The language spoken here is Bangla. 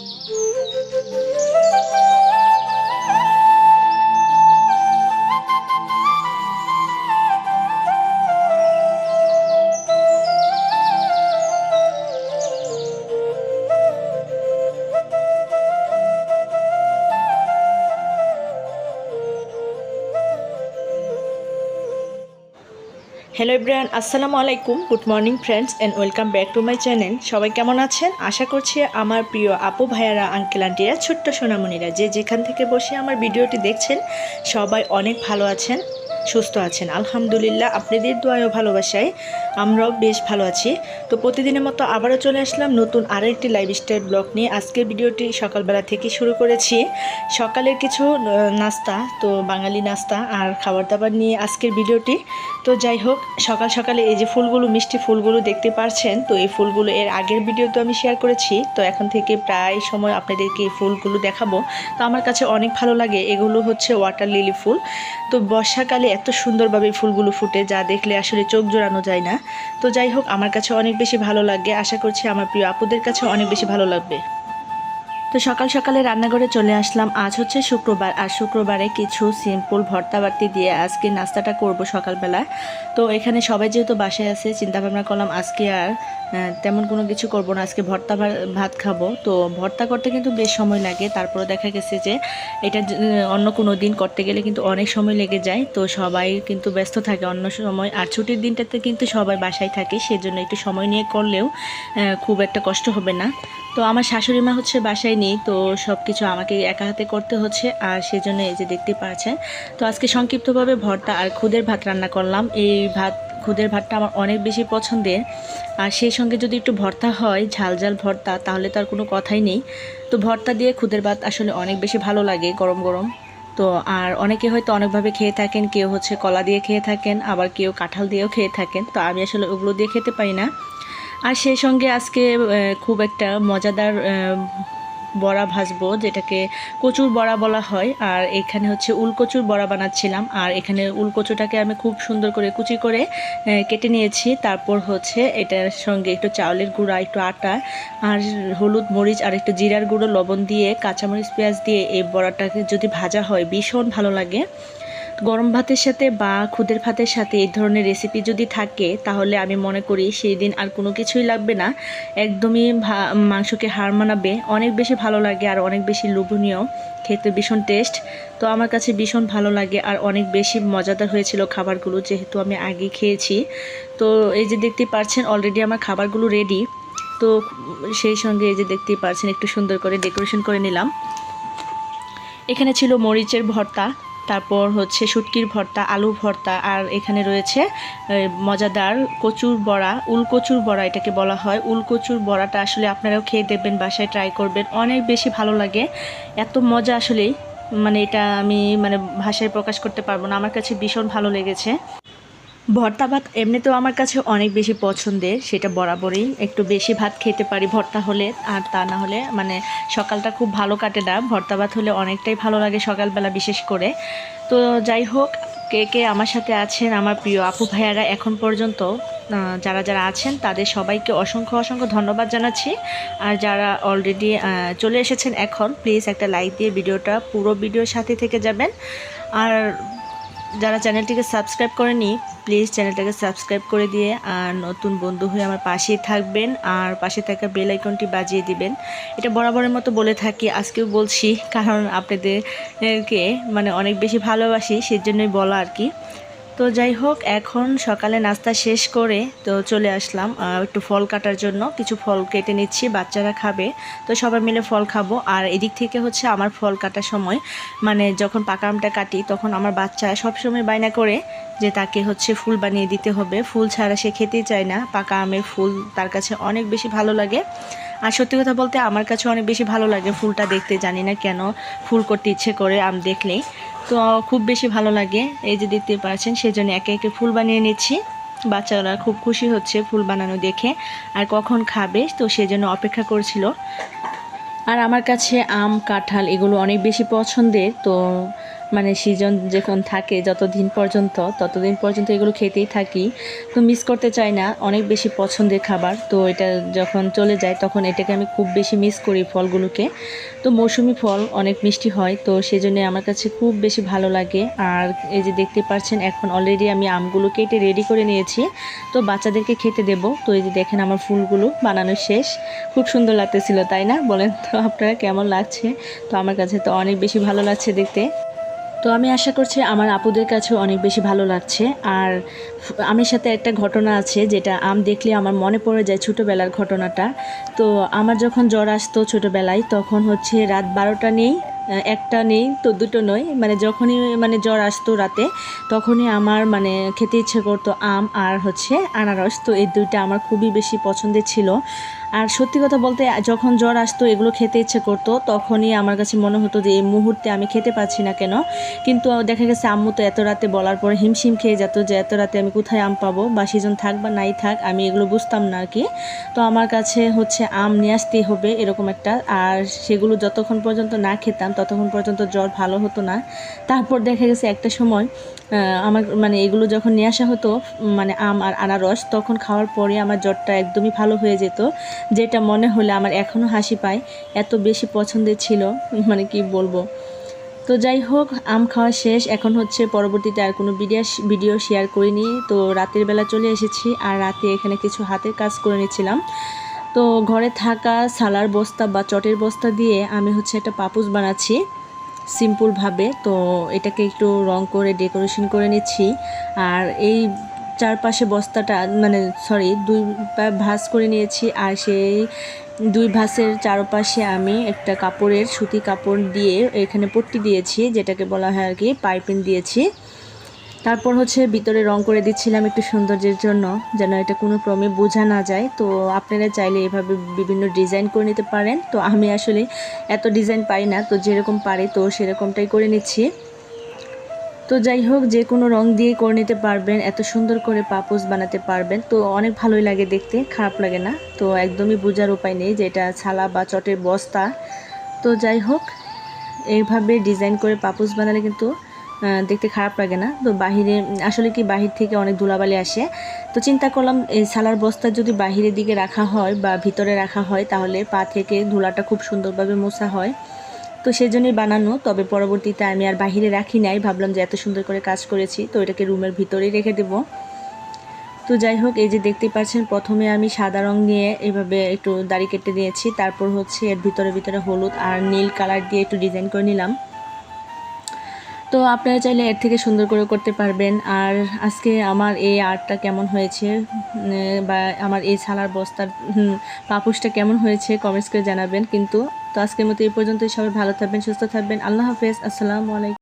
Thank you. হ্যালো ইব্রান আসসালামু আলাইকুম good morning friends and welcome back to my channel সবাই কেমন আছেন? আশা করছি আমার প্রিয় আপু, ভাইয়ারা আঙ্কেল আন্টিরা ছোট্ট সোনামণিরা, যে যেখান থেকে বসে আমার ভিডিওটি দেখছেন, সবাই অনেক ভালো আছেন, সুস্থ আছেন। আলহামদুলিল্লাহ, আপনাদের দোয়ায় ভালোবাসায় আমরাও বেশ ভালো আছি। তো প্রতিদিনের মতো আবারও চলে আসলাম নতুন আরও একটি লাইফস্টাইল ব্লগ নিয়ে। আজকের ভিডিওটি সকালবেলা থেকে শুরু করেছি। সকালের কিছু নাস্তা, তো বাঙালি নাস্তা আর খাবার দাবার নিয়ে আজকের ভিডিওটি। তো যাই হোক, সকাল সকালে এই যে ফুলগুলো, মিষ্টি ফুলগুলো দেখতে পারছেন, তো এই ফুলগুলো এর আগের ভিডিও তো আমি শেয়ার করেছি। তো এখন থেকে প্রায় সময় আপনাদেরকে এই ফুলগুলো দেখাবো। তো আমার কাছে অনেক ভালো লাগে। এগুলো হচ্ছে ওয়াটার লিলি ফুল। তো বর্ষাকালে এত সুন্দরভাবে ফুলগুলো ফুটে, যা দেখলে আসলে চোখ জোড়ানো যায় না। তো যাই হোক, আমার কাছে অনেক বেশি ভালো লাগে। আশা করছি আমার প্রিয় আপুদের কাছে অনেক বেশি ভালো লাগবে। তো সকাল সকালে রান্নাঘরে চলে আসলাম। আজ হচ্ছে শুক্রবার, আর শুক্রবারে কিছু সিম্পল ভর্তা বাড়তি দিয়ে আজকে নাস্তাটা করব সকালবেলা তো এখানে সবাই যেহেতু বাসায় আছে চিন্তা ভাবনা করলাম আজকে আর তেমন কোনো কিছু করব না। আজকে ভর্তা ভাত খাব। তো ভর্তা করতে কিন্তু বেশ সময় লাগে। তারপরে দেখা গেছে যে, এটা অন্য কোনো দিন করতে গেলে কিন্তু অনেক সময় লেগে যায়। তো সবাই কিন্তু ব্যস্ত থাকে অন্য সময়। আর ছুটির দিনটাতে কিন্তু সবাই বাসায় থাকে, সেজন্য একটু সময় নিয়ে করলেও খুব একটা কষ্ট হবে না। তো আমার শাশুড়ি মা হচ্ছে বাসায় নেই তো সব কিছু আমাকে একা হাতে করতে হচ্ছে আর সেজন্য এই যে দেখতে পাচ্ছেন। তো আজকে সংক্ষিপ্তভাবে ভর্তা আর খুদের ভাত রান্না করলাম। এই ভাত, খুদের ভাতটা আমার অনেক বেশি পছন্দের। আর সেই সঙ্গে যদি একটু ভর্তা হয়, ঝাল ঝাল ভর্তা, তাহলে তো আর কোনো কথাই নেই। তো ভর্তা দিয়ে খুদের ভাত আসলে অনেক বেশি ভালো লাগে গরম গরম। তো আর অনেকে হয়তো অনেকভাবে খেয়ে থাকেন, কেউ হচ্ছে কলা দিয়ে খেয়ে থাকেন, আবার কেউ কাঁঠাল দিয়েও খেয়ে থাকেন। তো আমি আসলে ওগুলো দিয়ে খেতে পারি না। আর সেই সঙ্গে আজকে খুব একটা মজাদার বড়া ভাজবো, যেটাকে কচুর বড়া বলা হয়। আর এখানে হচ্ছে উলকচুর বড়া বানাচ্ছিলাম। আর এখানে উলকচুটাকে আমি খুব সুন্দর করে কুচি করে কেটে নিয়েছি। তারপর হচ্ছে এটার সঙ্গে একটু চাউলের গুঁড়া, একটু আটা, আর হলুদ মরিচ, আর একটু জিরার গুঁড়ো, লবণ দিয়ে, কাঁচামরিচ, পেঁয়াজ দিয়ে এই বড়াটাকে যদি ভাজা হয়, ভীষণ ভালো লাগে। গরম ভাতের সাথে বা খুদের ভাতের সাথে এই ধরনের রেসিপি যদি থাকে, তাহলে আমি মনে করি সেই দিন আর কোনো কিছুই লাগবে না। একদমই মাংসকে হার মানাবে। অনেক বেশি ভালো লাগে আর অনেক বেশি লোভনীয়। খেতে ভীষণ টেস্ট তো আমার কাছে ভীষণ ভালো লাগে আর অনেক বেশি মজাদার হয়েছিল খাবারগুলো যেহেতু আমি আগে খেয়েছি। তো এই যে দেখতে পাচ্ছেন অলরেডি আমার খাবারগুলো রেডি তো সেই সঙ্গে এই যে দেখতেই পাচ্ছেন একটু সুন্দর করে ডেকোরেশন করে নিলাম। এখানে ছিল মরিচের ভর্তা। তারপর হচ্ছে শুটকির ভর্তা, আলু ভর্তা, আর এখানে রয়েছে মজাদার কচুর বড়া উলকচুর বড়া এটাকে বলা হয়। উলকচুর বড়াটা আসলে আপনারাও খেয়ে দেখবেন, বাসায় ট্রাই করবেন। অনেক বেশি ভালো লাগে। এত মজা আসলেই মানে এটা আমি মানে ভাষায় প্রকাশ করতে পারব না। আমার কাছে ভীষণ ভালো লেগেছে। ভর্তা ভাত এমনিতেও আমার কাছে অনেক বেশি পছন্দের, সেটা বরাবরই। একটু বেশি ভাত খেতে পারি ভর্তা হলে, আর তা না হলে মানে সকালটা খুব ভালো কাটে না। ভর্তা ভাত হলে অনেকটাই ভালো লাগে সকালবেলা বিশেষ করে। তো যাই হোক, কে কে আমার সাথে আছেন, আমার প্রিয় আপু ভাইয়ারা এখন পর্যন্ত যারা যারা আছেন, তাদের সবাইকে অসংখ্য অসংখ্য ধন্যবাদ জানাচ্ছি। আর যারা অলরেডি চলে এসেছেন এখন প্লিজ একটা লাইক দিয়ে ভিডিওটা পুরো ভিডিওর সাথে থেকে যাবেন। আর যারা চ্যানেলটিকে সাবস্ক্রাইব করেনি প্লিজ চ্যানেলটাকে সাবস্ক্রাইব করে দিয়ে আর নতুন বন্ধু হয়ে আমার পাশেই থাকবেন আর পাশে থাকা বেল আইকনটি বাজিয়ে দিবেন। এটা বরাবরের মতো বলে থাকি, আজকেও বলছি, কারণ আপনাদেরকে মানে অনেক বেশি ভালোবাসি, সেজন্যই বলা আর কি। তো যাই হোক, এখন সকালে নাস্তা শেষ করে তো চলে আসলাম একটু ফল কাটার জন্য। কিছু ফল কেটে নিচ্ছি, বাচ্চারা খাবে। তো সবাই মিলে ফল খাব। আর এদিক থেকে হচ্ছে আমার ফল কাটার সময় মানে যখন পাকা আমটা কাটি, তখন আমার বাচ্চা সবসময় বায়না করে যে তাকে হচ্ছে ফুল বানিয়ে দিতে হবে। ফুল ছাড়া সে খেতেই চায় না। পাকা আমের ফুল তার কাছে অনেক বেশি ভালো লাগে। আর সত্যি কথা বলতে আমার কাছে অনেক বেশি ভালো লাগে ফুলটা দেখতে। জানি না কেন, ফুল করতে ইচ্ছে করে আম দেখলেই। তো খুব বেশি ভালো লাগে, এই যে দেখতে পাচ্ছেন, সেজন্য একে একে ফুল বানিয়ে নিচ্ছি। বাচ্চারা খুব খুশি হচ্ছে ফুল বানানো দেখে, আর কখন খাবে, তো সেজন্য অপেক্ষা করছিল। আর আমার কাছে আম, কাঁঠাল এগুলো অনেক বেশি পছন্দের, তো মানে সিজন যখন থাকে, যতদিন পর্যন্ত, ততদিন পর্যন্ত এগুলো খেতেই থাকি। তো মিস করতে চাই না, অনেক বেশি পছন্দের খাবার। তো এটা যখন চলে যায়, তখন এটাকে আমি খুব বেশি মিস করি ফলগুলোকে। তো মৌসুমি ফল অনেক মিষ্টি হয়, তো সেই জন্য আমার কাছে খুব বেশি ভালো লাগে। আর এই যে দেখতে পাচ্ছেন, এখন অলরেডি আমি আমগুলো কেটে রেডি করে নিয়েছি। তো বাচ্চাদেরকে খেতে দেব। তো এই যে দেখেন আমার ফুলগুলো বানানো শেষ। খুব সুন্দর লাগতেছিল, তাই না? বলেন তো আপনারা কেমন লাগছে? তো আমার কাছে তো অনেক বেশি ভালো লাগছে দেখতে। তো আমি আশা করছি আমার আপুদের কাছেও অনেক বেশি ভালো লাগছে। আর আমার সাথে একটা ঘটনা আছে, যেটা আম দেখলে আমার মনে পড়ে যায় ছোটোবেলার ঘটনাটা। তো আমার যখন জ্বর আসতো ছোটোবেলায়, তখন হচ্ছে রাত বারোটা নেই একটা নেই তো দুটো নয়। মানে যখনই মানে জ্বর আসতো রাতে, তখনই আমার মানে খেতে ইচ্ছে করতো আম আর হচ্ছে আনারস। তো এই দুইটা আমার খুবই বেশি পছন্দের ছিল। আর সত্যি কথা বলতে, যখন জ্বর আসতো, এগুলো খেতে ইচ্ছে করতো, তখনই আমার কাছে মনে হতো যে, এই মুহূর্তে আমি খেতে পাচ্ছি না কেন? কিন্তু দেখা গেছে আম্মু তো এত রাতে বলার পরে হিমশিম খেয়ে যেত যে, এত রাতে আমি কোথায় আম পাবো? বা সিজন থাক বা নাই থাক, আমি এগুলো বুঝতাম না আর কি। তো আমার কাছে হচ্ছে আম নিয়ে আসতেই হবে, এরকম একটা। আর সেগুলো যতক্ষণ পর্যন্ত না খেতাম, ততক্ষণ পর্যন্ত জ্বর ভালো হতো না। তারপর দেখা গেছে একটা সময় আমার মানে এগুলো যখন নিয়ে আসা হতো মানে আম আর আনারস, তখন খাওয়ার পরে আমার জ্বরটা একদমই ভালো হয়ে যেত। যেটা মনে হলে আমার এখনও হাসি পায়, এত বেশি পছন্দের ছিল মানে কি বলব। তো যাই হোক, আম খাওয়া শেষ। এখন হচ্ছে পরবর্তীতে আর কোনো ভিডিও ভিডিও শেয়ার করিনি। তো রাতের বেলা চলে এসেছি আর রাতে এখানে কিছু হাতের কাজ করে নিয়েছিলাম। তো ঘরে থাকা, সালার বস্তা বা চটের বস্তা দিয়ে আমি হচ্ছে একটা পাপুস বানাচ্ছি। সিম্পলভাবে তো এটাকে একটু রং করে ডেকোরেশন করে নিচ্ছি। আর এই চারপাশে বস্তাটা মানে সরি দুই ভাঁজ করে নিয়েছি। আর সেই দুই ভাঁজের চারপাশে আমি একটা কাপড়ের, সুতি কাপড় দিয়ে এখানে পট্টি দিয়েছি, যেটাকে বলা হয় আর কি, পাইপিং দিয়েছি। তারপর হচ্ছে ভিতরে রং করে দিচ্ছিলাম একটু সৌন্দর্যের জন্য, যেন এটা কোনো ক্রমে বোঝা না যায়। তো আপনারা চাইলে এভাবে বিভিন্ন ডিজাইন করে নিতে পারেন। তো আমি আসলে এত ডিজাইন পাই না, তো যেরকম পারি তো সেরকমটাই করে নিচ্ছি। তো যাই হোক, যে কোনো রং দিয়ে করে নিতে পারবেন, এত সুন্দর করে পাপোস বানাতে পারবেন। তো অনেক ভালোই লাগে দেখতে, খারাপ লাগে না। তো একদমই বোঝার উপায় নেই যে এটা ছালা বা চটের বস্তা। তো যাই হোক এইভাবে ডিজাইন করে পাপোস বানালে কিন্তু দেখতে খারাপ লাগে না। তো বাহিরে, আসলে কি বাহির থেকে অনেক ধুলাবালি আসে। তো চিন্তা করলাম, এই সালার বস্তা যদি বাহিরের দিকে রাখা হয় বা ভিতরে রাখা হয়, তাহলে পা থেকে ধুলাটা খুব সুন্দরভাবে মোছা হয়। তো সেই জন্যই বানানো, তবে পরবর্তীতে আমি আর বাহিরে রাখি নাই। ভাবলাম যে এত সুন্দর করে কাজ করেছি, তো এটাকে রুমের ভিতরেই রেখে দেবো। তো যাই হোক, এই যে দেখতেই পাচ্ছেন, প্রথমে আমি সাদা রং নিয়ে এভাবে একটু দাড়ি কেটে দিয়েছি তারপর হচ্ছে এর ভিতরে ভিতরে হলুদ আর নীল কালার দিয়ে একটু ডিজাইন করে নিলাম। তো আপনারা চাইলে এর থেকে সুন্দর করে করতে পারবেন। আর আজকে আমার এই আর্টটা কেমন হয়েছে বা আমার এই ছালার বস্তার পাপুসটা কেমন হয়েছে কমেন্টস করে জানাবেন। কিন্তু তো আজকের মতো এই পর্যন্তই। সবাই ভালো থাকবেন, সুস্থ থাকবেন। আল্লাহ হাফেজ। আসসালামু আলাইকুম।